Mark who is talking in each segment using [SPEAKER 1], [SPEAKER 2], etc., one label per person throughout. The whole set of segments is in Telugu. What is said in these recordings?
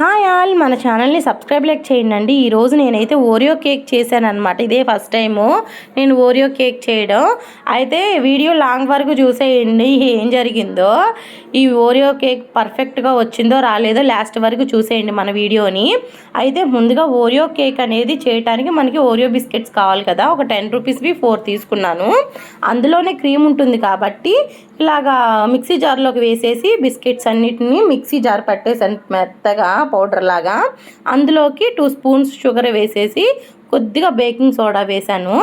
[SPEAKER 1] హాయ్ ఆల్ మన ఛానల్ని సబ్స్క్రైబ్ లైక్ చేయండి ఈరోజు నేనైతే ఓరియో కేక్ చేశాను అనమాట ఇదే ఫస్ట్ టైము నేను ఓరియో కేక్ చేయడం. అయితే వీడియో లాంగ్ వరకు చూసేయండి ఏం జరిగిందో. ఈ ఓరియో కేక్ పర్ఫెక్ట్గా వచ్చిందో రాలేదో లాస్ట్ వరకు చూసేయండి మన వీడియోని. అయితే ముందుగా ఓరియో కేక్ అనేది చేయడానికి మనకి ఓరియో బిస్కెట్స్ కావాలి కదా. ఒక టెన్ రూపీస్వి ఫోర్ తీసుకున్నాను. అందులోనే క్రీమ్ ఉంటుంది కాబట్టి ఇలాగా మిక్సీ జార్లోకి వేసేసి బిస్కెట్స్ అన్నిటిని మిక్సీ జార్ పట్టేసాను మెత్తగా పౌడర్ లాగా అందులోకి టూ స్పూన్స్ షుగర్ వేసేసి కొద్దిగా బేకింగ్ సోడా వేశాను.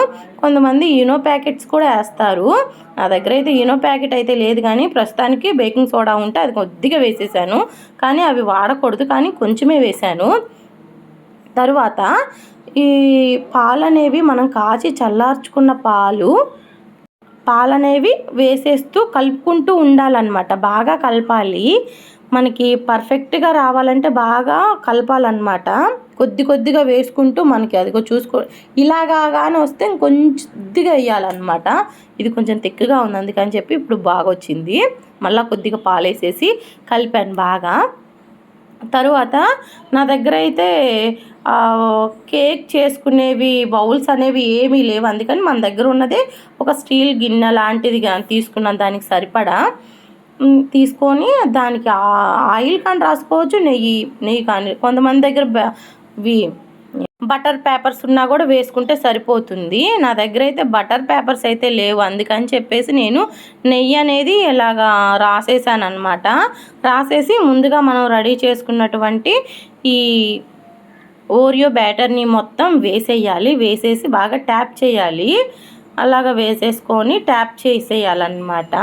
[SPEAKER 1] కొంతమంది యూనో ప్యాకెట్స్ కూడా వేస్తారు. నా దగ్గర అయితే యూనో ప్యాకెట్ అయితే లేదు కానీ ప్రస్తుతానికి బేకింగ్ సోడా ఉంటే అది కొద్దిగా వేసేసాను. కానీ అవి వాడకూడదు కానీ కొంచెమే వేశాను. తరువాత ఈ పాలు అనేవి మనం కాచి చల్లార్చుకున్న పాలు పాలనేవి వేసేస్తూ కలుపుకుంటూ ఉండాలన్నమాట. బాగా కలపాలి. మనకి పర్ఫెక్ట్గా రావాలంటే బాగా కలపాలన్నమాట. కొద్ది కొద్దిగా వేసుకుంటూ మనకి అదిగో చూసుకో ఇలాగా కానీ వస్తే ఇంకొద్దిగా వేయాలన్నమాట. ఇది కొంచెం తిక్కుగా ఉంది అందుకని చెప్పి ఇప్పుడు బాగా వచ్చింది మళ్ళీ కొద్దిగా పాలేసేసి కలిపాను బాగా. తరువాత నా దగ్గర అయితే కేక్ చేసుకునేవి బౌల్స్ అనేవి ఏమీ లేవు. అందుకని మన దగ్గర ఉన్నదే ఒక స్టీల్ గిన్నె లాంటిది కానీ తీసుకున్నాను. దానికి సరిపడా తీసుకొని దానికి ఆయిల్ కానీ రాసుకోవచ్చు నెయ్యి నెయ్యి కానీ. కొంతమంది దగ్గర వి బటర్ పేపర్స్ ఉన్నా కూడా వేసుకుంటే సరిపోతుంది. నా దగ్గర అయితే బటర్ పేపర్స్ అయితే లేవు. అందుకని చెప్పేసి నేను నెయ్యి అనేది ఇలాగా రాసేసాను అనమాట రాసేసి ముందుగా మనం రెడీ చేసుకున్నటువంటి ఈ ఓరియో బ్యాటర్ని మొత్తం వేసేయాలి. వేసేసి బాగా ట్యాప్ చేయాలి. అలాగ వేసేసుకొని ట్యాప్ చేసేయాలన్నమాట.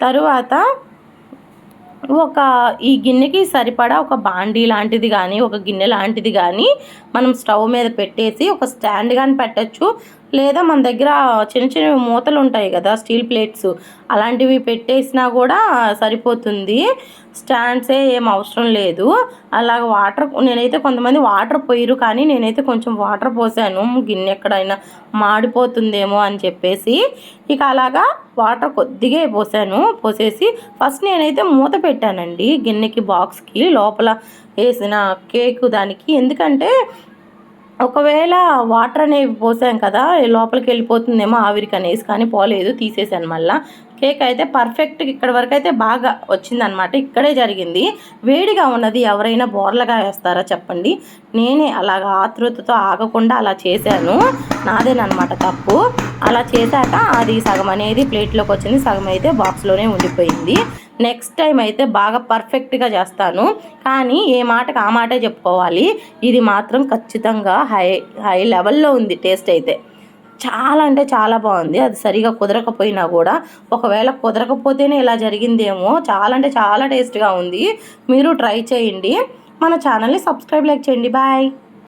[SPEAKER 1] తరువాత ఒక ఈ గిన్నెకి సరిపడా ఒక బాండీ లాంటిది కానీ ఒక గిన్నె లాంటిది కానీ మనం స్టవ్ మీద పెట్టేసి ఒక స్టాండ్ కానీ పెట్టచ్చు. లేదా మన దగ్గర చిన్న చిన్న మూతలు ఉంటాయి కదా స్టీల్ ప్లేట్స్. అలాంటివి పెట్టేసినా కూడా సరిపోతుంది. స్టాండ్సే ఏం అవసరం లేదు. అలాగ వాటర్ నేనైతే కొంతమంది వాటర్ పోయిరు కానీ నేనైతే కొంచెం వాటర్ పోసాను. గిన్నె ఎక్కడైనా మాడిపోతుందేమో అని చెప్పేసి ఇక అలాగా వాటర్ కొద్దిగా పోసాను. పోసేసి ఫస్ట్ నేనైతే మూత పెట్టానండి గిన్నెకి బాక్స్కి. లోపల వేసిన కేక్ దానికి. ఎందుకంటే ఒకవేళ వాటర్ అనేవి పోసాం కదా లోపలికి వెళ్ళిపోతుందేమో ఆవిరికి అనేసి కానీ పోలేదు తీసేసాను మళ్ళీ. కేక్ అయితే పర్ఫెక్ట్ ఇక్కడ వరకు అయితే బాగా వచ్చిందనమాట ఇక్కడే జరిగింది. వేడిగా ఉన్నది. ఎవరైనా బోర్లగా వేస్తారా చెప్పండి. నేనే అలాగా ఆతృతతో ఆగకుండా అలా చేశాను. నాదేనమాట తప్పు. అలా చేశాక అది సగం అనేది ప్లేట్లోకి వచ్చింది. సగం అయితే బాక్స్లోనే ఉండిపోయింది. నెక్స్ట్ టైం అయితే బాగా పర్ఫెక్ట్గా చేస్తాను. కానీ ఏ మాటకు ఆ మాటే చెప్పుకోవాలి. ఇది మాత్రం ఖచ్చితంగా హై హై లెవెల్లో ఉంది టేస్ట్ అయితే. చాలా అంటే చాలా బాగుంది. అది సరిగా కుదరకపోయినా కూడా ఒకవేళ కుదరకపోతేనే ఇలా జరిగిందేమో చాలా అంటే చాలా టేస్ట్గా ఉంది. మీరు ట్రై చేయండి. మన ఛానల్ని సబ్స్క్రైబ్ లైక్ చేయండి. బాయ్